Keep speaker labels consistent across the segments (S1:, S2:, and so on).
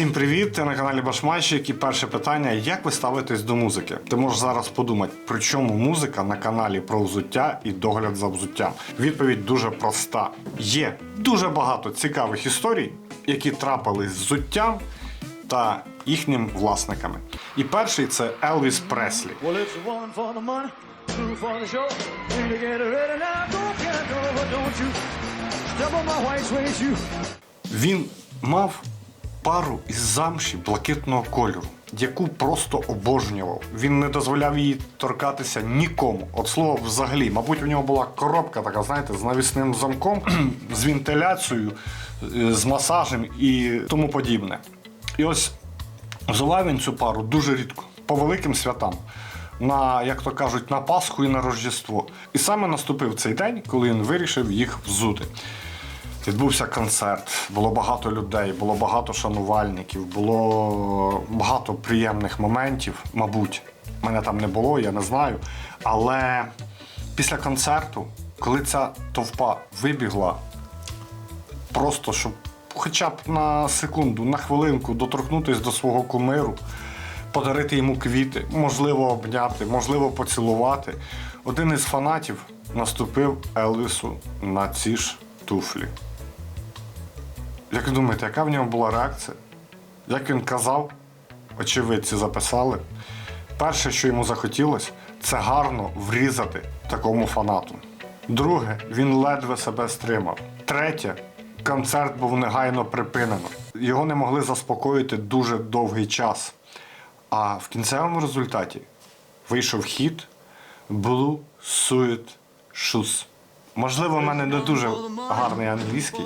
S1: Всім привіт! Ти на каналі Башмайщик і перше питання: як ви ставитесь до музики? Ти можеш зараз подумати, при чому музика на каналі про взуття і догляд за взуттям? Відповідь дуже проста: є дуже багато цікавих історій, які трапились з взуттям та їхнім власниками. І перший це Елвіс Преслі. Він мав пару із замші блакитного кольору, яку просто обожнював. Він не дозволяв її торкатися нікому. От слово взагалі. Мабуть, у нього була коробка така, знаєте, з навісним замком, з вентиляцією, е, з масажем і тому подібне. І ось взяла він цю пару дуже рідко, по великим святам. На, як то кажуть, на Пасху і на Рождество. І саме наступив цей день, коли він вирішив їх взути. Відбувся концерт, було багато людей, було багато шанувальників, було багато приємних моментів, мабуть. Мене там не було, я не знаю. Але після концерту, коли ця товпа вибігла, просто щоб хоча б на секунду, на хвилинку доторкнутися до свого кумиру, подарити йому квіти, можливо, обняти, можливо, поцілувати. Один із фанатів наступив Елвісу на ці ж туфлі. Як ви думаєте, яка в нього була реакція? Як він казав, очевидці записали. Перше, що йому захотілося, це гарно врізати такому фанату. Друге, він ледве себе стримав. Третє, концерт був негайно припинено. Його не могли заспокоїти дуже довгий час. А в кінцевому результаті вийшов хіт Blue Suit Shoes. Можливо, в мене не дуже гарний англійський,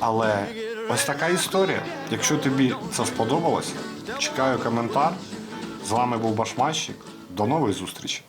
S1: але ось така історія. Якщо тобі це сподобалось, чекаю коментар. З вами був Башмащик. До нової зустрічі!